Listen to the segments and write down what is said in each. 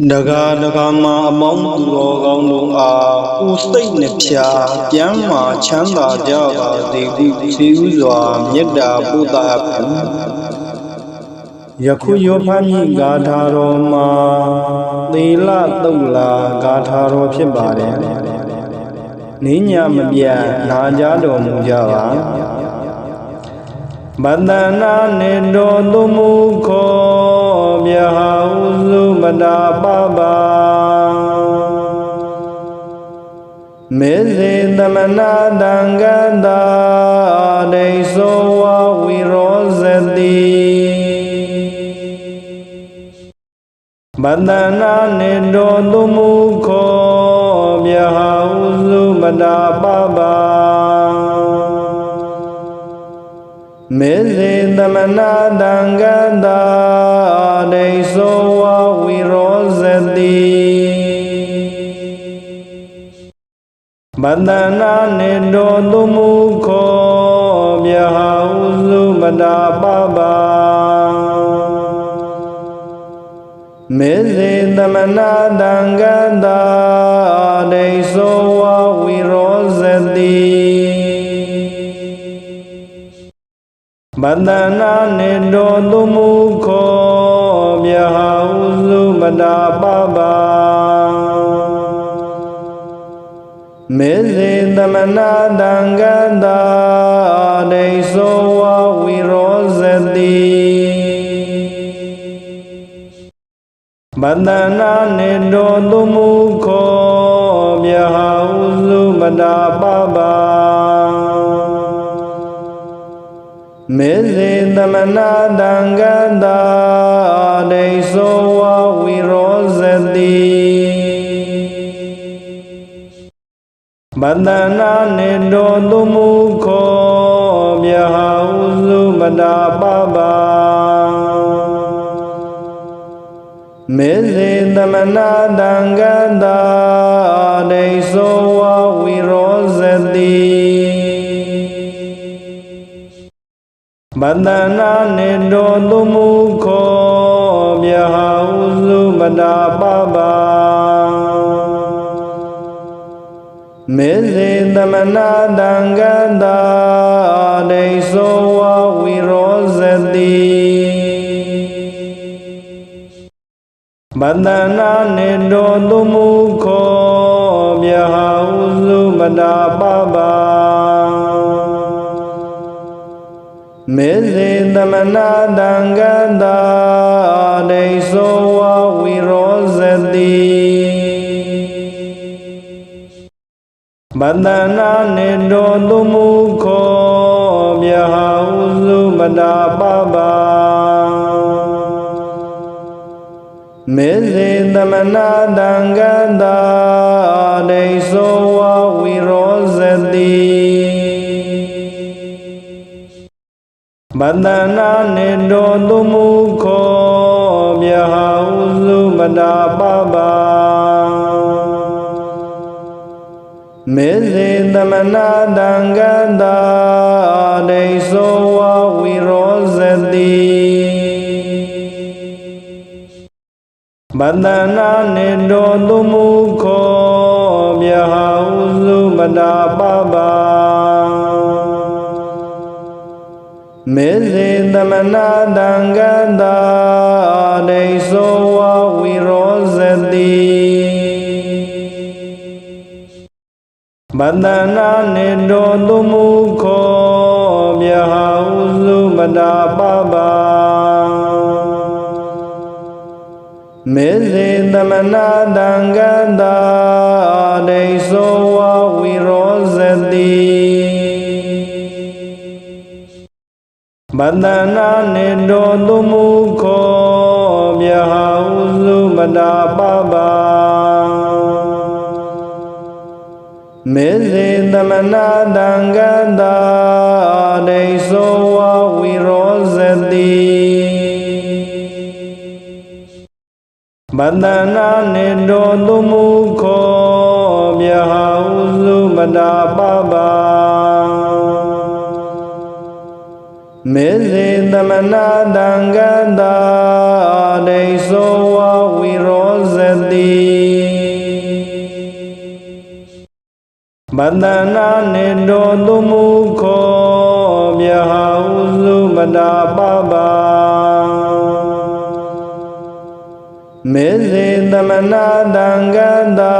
ဒဂါဒဂါမအမောင်းသူတော်ကောင်းတို့အားကိုယ်စိတ်နှဖျားကျမ်းမာချမ်းသာကြပါစေဟုစီဥစွာမေတ္တာပို့သအပ်ယခုယောဖမ်းကြီးဂါထာတော်မှာသီလတုတ်လာဂါထာတော်ဖြစ်ပါတယ်နင်းညာမပြတ်နာကြားတော်မူကြပါဗန္ဒနာနေတော်သူမူခော မြဟာဥစုမတာပပါမေဇေသမနာတံကတာဒိသောဝဝိရောဇတိဗန္ဒနာနေတော်သူမူခောမြဟာဥစုမတာပပါမေဇေသမနာတံကတာ ဗန္ဒနာနေတော်သူမူခောမြဟာဥစုမတာပပါမေဇေသမနာတံကတာဒိသောဝဝိရောဇတိဗန္ဒနာနေတော်သူမူခောမြဟာဥစုမတာပပါ မေဇေသမနာတံကတာဒိသောဝဝိရောဇတိဗန္ဒနာနေတော်သူမူခောမြဟာဥစုမတာပပါမေဇေသမနာတံကတာဒိ ဗန္ဒနာနေတော်သူမူခောမြဟာဥစုမတာပပါမေဇေသမနာတံကတာဒိသောဝဝိရောဇတိဗန္ဒနာနေတော်သူမူခောမြဟာဥစုမတာပပါ မေဇေသမနာတံကတာဒိသောဝဝိရောဇတိဗန္ဒနာနေတော်သူမူခောမြဟာဥစုမတာပပါမေဇေသမနာတံကတာဒိသောဝ ဗန္ဒနာနေတော်သူမူခောမြဟာဥစုမတာပပါမေဇေသမနာတံကတာဒိသောဝဝိရောဇတိဗန္ဒနာနေတော်သူမူခောမြဟာဥစုမတာပပါ မေဇေသမနာတံကတာဒိသောဝဝိရောဇတိဗန္ဒနာနေတော်သူမူခောမြဟာဥစုမတာပပါမေဇေသမနာတံကတာ ဗန္ဒနာနေတော်သူမူခောမြဟာဥစုမတာပပါမေဇေသမနာတံကတာဒိသောဝဝိရောဇတိဗန္ဒနာနေတော်သူမူခောမြဟာဥစုမတာပပါမေဇေ သမနာတံကတာဒိသောဝဝိရောဇတိဗန္ဒနာနေတော်သူမူခောမြဟာဥစုမတာပပါမေဇေသမနာတံကတာဒိသော ဗတနာနေတောသူမူခောမြဟာဥစုမနာပပါမေဇေသမနာတံကတာ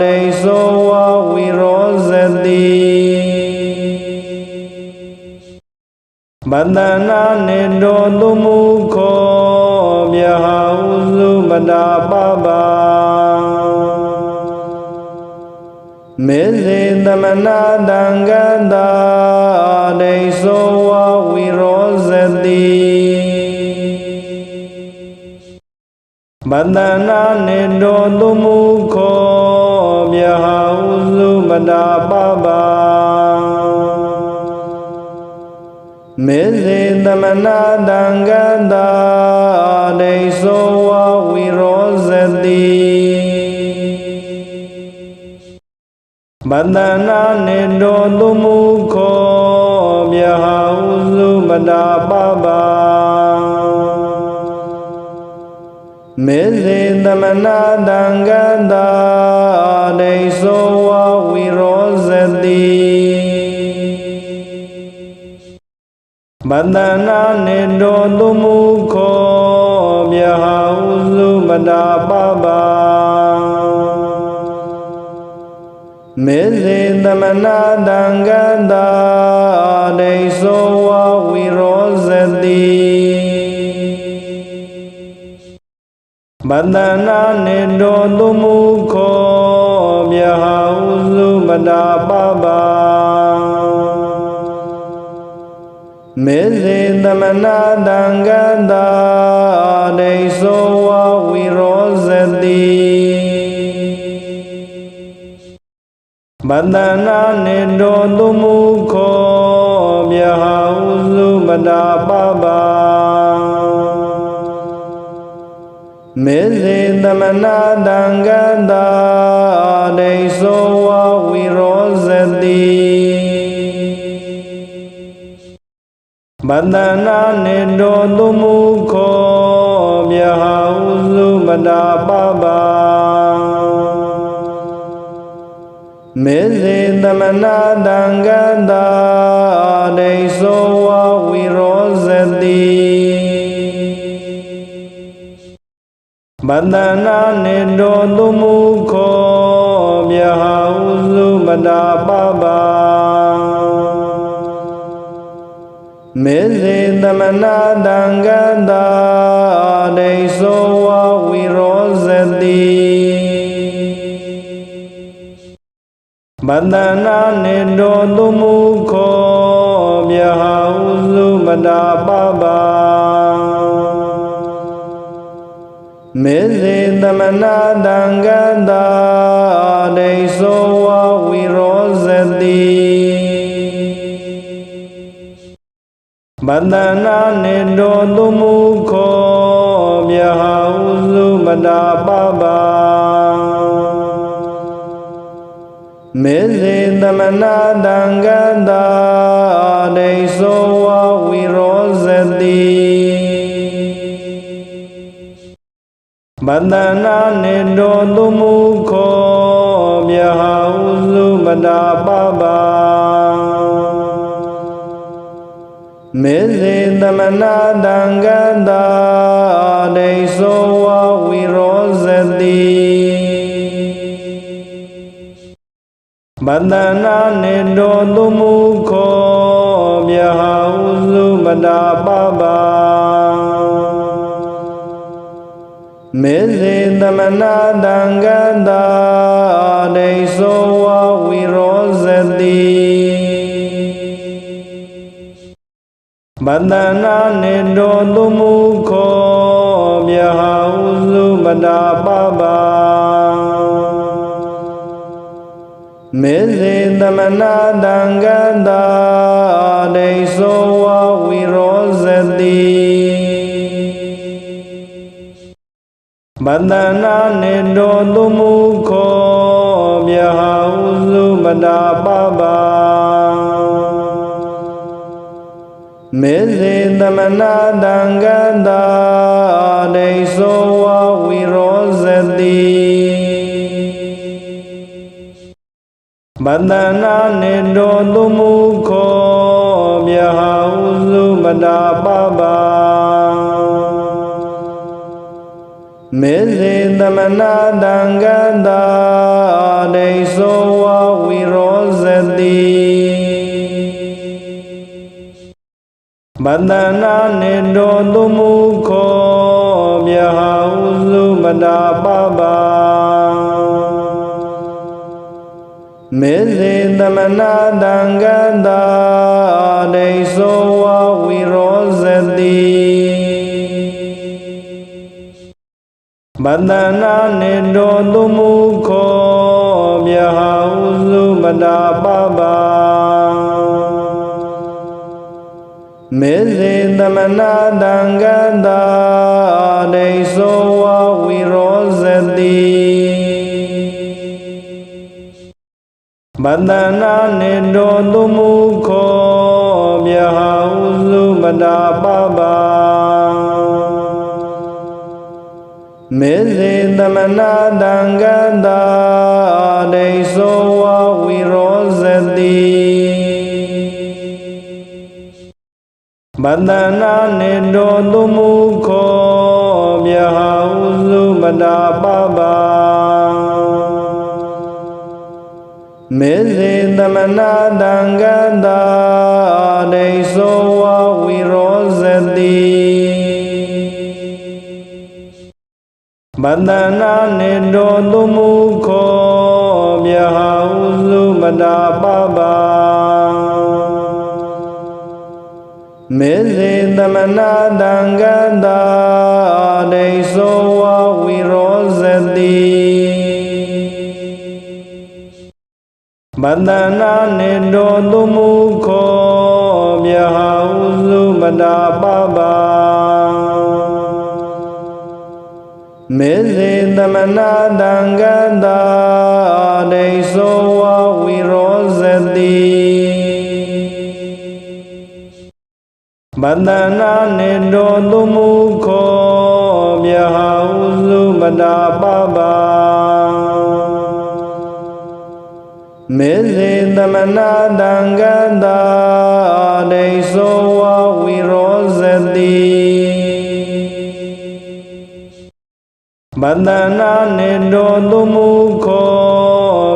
ဒိသောဝဝိရောဇတိဗတနာနေတောသူမူခောမြဟာဥစုမနာပပါ မေဇေသမနာတံကတာဒိသောဝဝိရောဇတိဗတနာနေတောသူမူခောမြဟာဥစုမနာပပါမေဇေသမနာတံကတာ ဗတနာနေတောသူမူခောမြဟာဥစုမနာပပါမေဇေသမနာတံကတာဒိသောဝဝိရောဇတိဗတနာနေတောသူမူခောမြဟာဥစုမနာပပါ မေဇေသမနာတံကတာဒိသောဝဝိရောဇတိဗတနာနေတောသူမူခောမြဟာဥစုမနာပပါမေဇေသမနာတံကတာဒိသော ဗတနာနေတောသူမူခောမြဟာဥစုမနာပပါမေဇေသမနာတံကတာဒိသောဝဝိရောဇတိဗတနာနေတောသူမူခောမြဟာဥစုမနာပပါ မေဇေသမနာတံကတာဒိသောဝဝိရောဇတိဗတနာနေတောသူမူခောမြဟာဥစုမနာပပါမေဇေသမနာတံကတာဒိသောဝ ဗတနာနေတောသူမူခောမြဟာဥစုမနာပပါမေဇေသမနာတံကတာဒိသောဝဝိရောဇတိဗတနာနေတောသူမူခောမြဟာဥစုမနာပပါ မေဇေသမနာတံကတာဒိသောဝဝိရောဇတိဗတနာနေတောသူမူခောမြဟာဥစုမနာပပါမေဇေသမနာတံကတာ ဗတနာနေတောသူမူခောမြဟာဥစုမနာပပါမေဇေသမနာတံကတာဒိသောဝဝိရောဇတိဗတနာနေတောသူမူခောမြဟာဥစုမနာပပါ မေဇေသမနာတံကတာဒိသောဝဝိရောဇတိဗတနာနေတောသူမူခောမြဟာဥစုမနာပပါမေဇေသမနာတံကတာဒိသော ဝဝိရောဇတိဗဗတနာနေတောသူမူခောမြဟာဥစုမတာပပါမေဇေသမနာတံကတာဒိသောဝဝိရောဇတိဗတနာနေတောသူမူခောမြဟာဥစုမတာပပါ မေဇေသမနာတံကတာဒိသောဝဝိရောဇတိဗတနာနေတောသူမူခောမြဟာဥစုမတာပပါမေဇေသမနာတံကတာ တနာနေတောသူမူခောမြဟာဥစုမတာပပါမေဇေသမနာတံကတာဒိသောဝဝိရောဇတိဗတနာနေတောသူမူခောမြဟာဥစုမတာပပါ မေဇေသမနာတံကတာဒိသောဝဝိရောဇတိဗတနာနေတောသူမူခောမြဟာဥစုမတာပပါမေဇေသမနာတံကတာ တနာနေတောသူမူခောမြဟာဥစုမတာပပါမေဇေသမနာတံကတာဒိသောဝဝိရောဇတိဗတနာနေတောသူမူခောမြဟာဥစုမတာပပါ မေဇေသမနာတံကတာဒိသောဝဝိရောဇတိဗတနာနေတောသူမူခော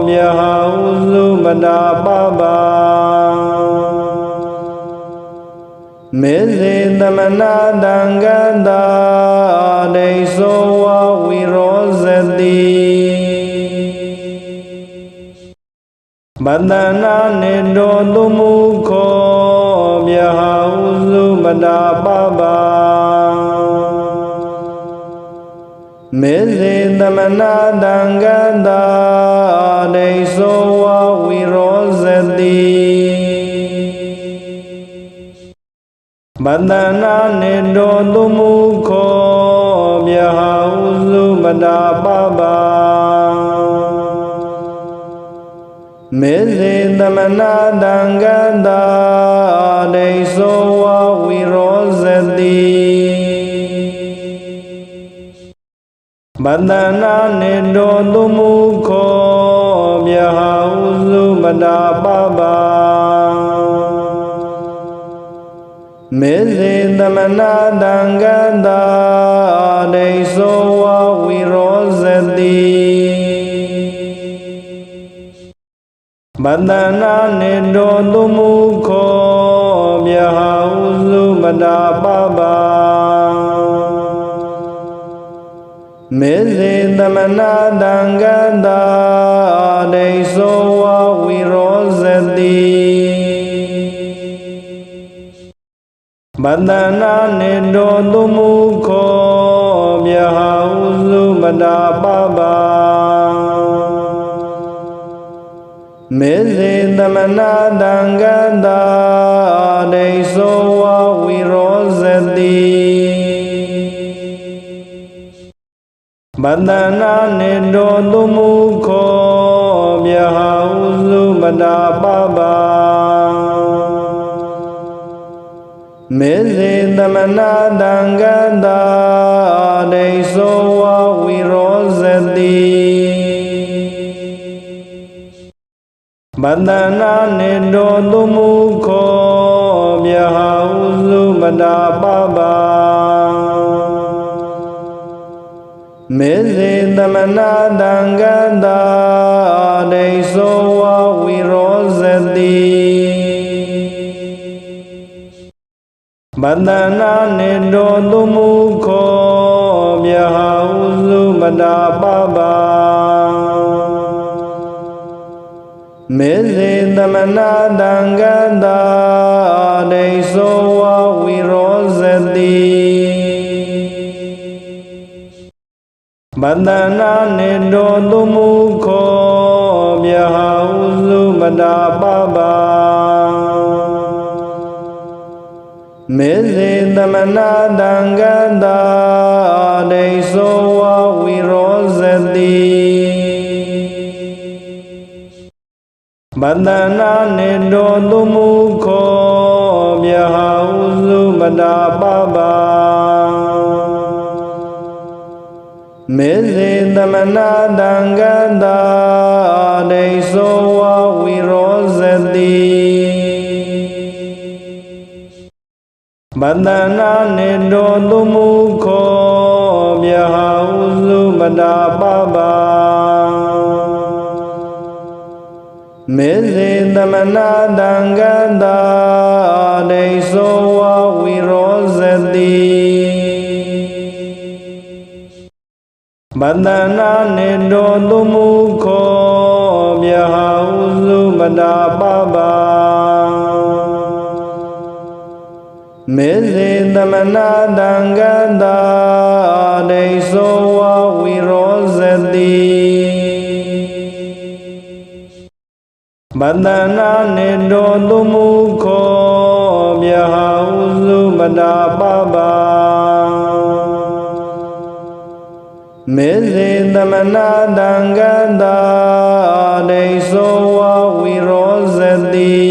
မြဟာဥစုမတာပပါမေဇေသမနာတံကတာဒိသော ဗတနာနေတောသူမူခောမြဟာဥစုမတာပပါမေဇေသမနာတံကတာဒိသောဝဝိရောဇတိဗတနာနေတောသူမူခောမြဟာဥစုမတာပပါ မေဇေသမနာတံကတာဒိသောဝဝိရောဇတိဗတနာနေတောသူမူခောမြဟာဥစုမတာပပါမေဇေသမနာတံကတာ ဗတနာနေတောသူမူခောမြဟာဥစုမတာပပါမေဇေသမနာတံကတာဒိသောဝဝိရောဇတိဗတနာနေတောသူမူခောမြဟာဥစုမတာပပါ မေဇေသမနာတံကတာဒိသောဝဝိရောဇတိဗတနာနေတောသူမူခောမြဟာဥစုမတာပပါမေဇေသမနာတံကတာဒိသောဝဝိရောဇတိ မတနာနေတောသူမူခောမြဟာဥစုမနာပပါမေဇေသမနာတံကတာဒိသောဝဝိရောဇတိမတနာနေတောသူမူခောမြဟာဥစုမနာပပါ မေဇေသမနာတံကတာဒိသောဝဝိရောဇတိမတနာနေတောသူမူခောမြဟာဥစုမနာပပါမေဇေသမနာတံကတာ မတနာနေတောသူမူခောမြဟာဥစုမနာပပါမေဇေသမနာတံကတာဒိသောဝဝိရောဇတိမတနာနေတောသူမူခောမြဟာဥစုမနာပ မေဇေသမနာတံကတာဒိသောဝဝိရောဇတိမတနာနေတောသူမူခောမြဟာဥစုမနာပပါမေဇေသမနာတံကတာ မတနာနေတောသူမူခောမြဟာဥစုမနာပပါမေဇေသမနာတံကတာဒိသောဝဝိရောဇတိ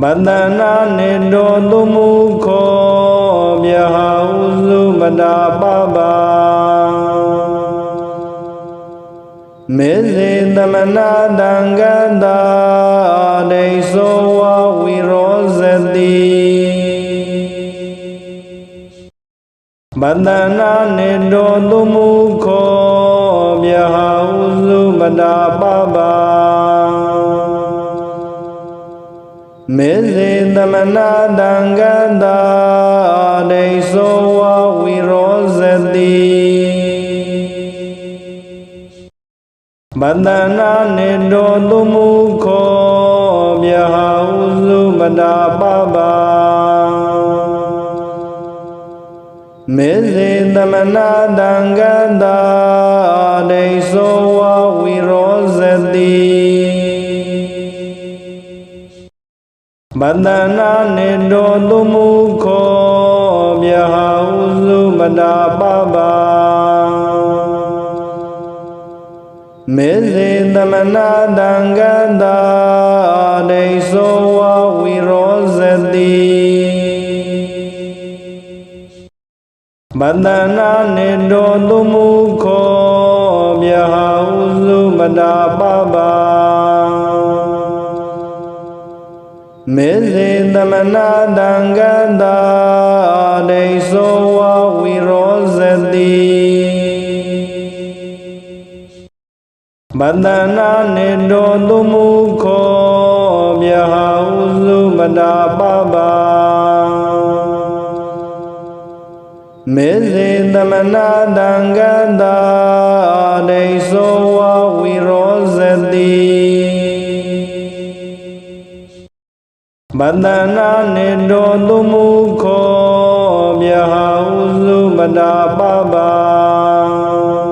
မတနာနေတောသူမူခောမြဟာဥစုမနာပပါ မေဇေသမနာတံကတာဒိသောဝဝိရောဇတိမတနာနေတောသူမူခောမြဟာဥစုမနာပပါမေဇေသမနာတံကတာ မတနာနေတောသူမူခောမြဟာဥစုမနာပပါမေဇေသမနာတံကတာဒိသောဝဝိရောဇတိမတနာနေတောသူမူခောမြဟာဥစုမနာပပါ မေဇေသမနာတံကတာဒိသောဝဝိရောဇတိမတနာနေတောသူမူခောမြဟာဥစုမနာပပါမေဇေသမနာတံကတာ တနာနေတောသူမူခောမြဟာဥစုမနာပပါမေဇေသမနာတံကတာဒိသောဝဝိရောဇတိမတနာနေတောသူမူခောမြဟာဥစုမနာပပါ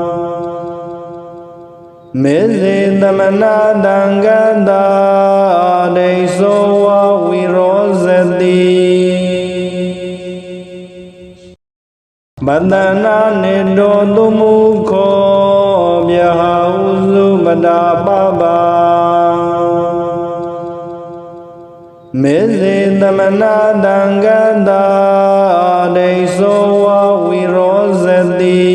မေဇေသမနာတံကတာဒိသောဝဝိရောဇတိမတနာနေတောသူမူခောမြဟာဥစုမနာပပါမေဇေသမနာတံကတာဒိသောဝဝိရောဇတိ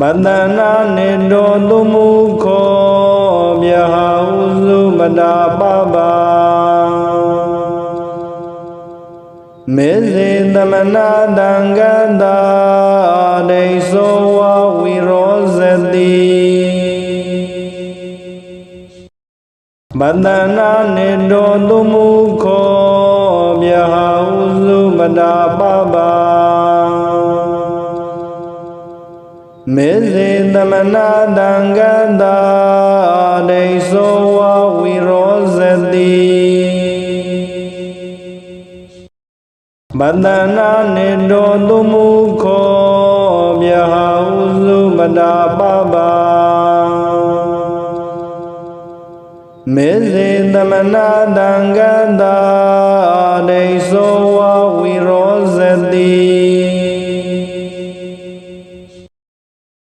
ဗတနာနေတောသူမူခောမြဟာဥစုမတာပပါမေဇေသမနာတံကတာဒိသောဝဝိရောဇတိဗတနာနေတောသူမူခောမြဟာဥစုမတာပပါ မေဇေသမနာတံကတာဒိသောဝဝိရောဇတိဗတနာနေတောသူမူခောမြဟာဥစုမတာပပါမေဇေသမနာတံကတာဒိသော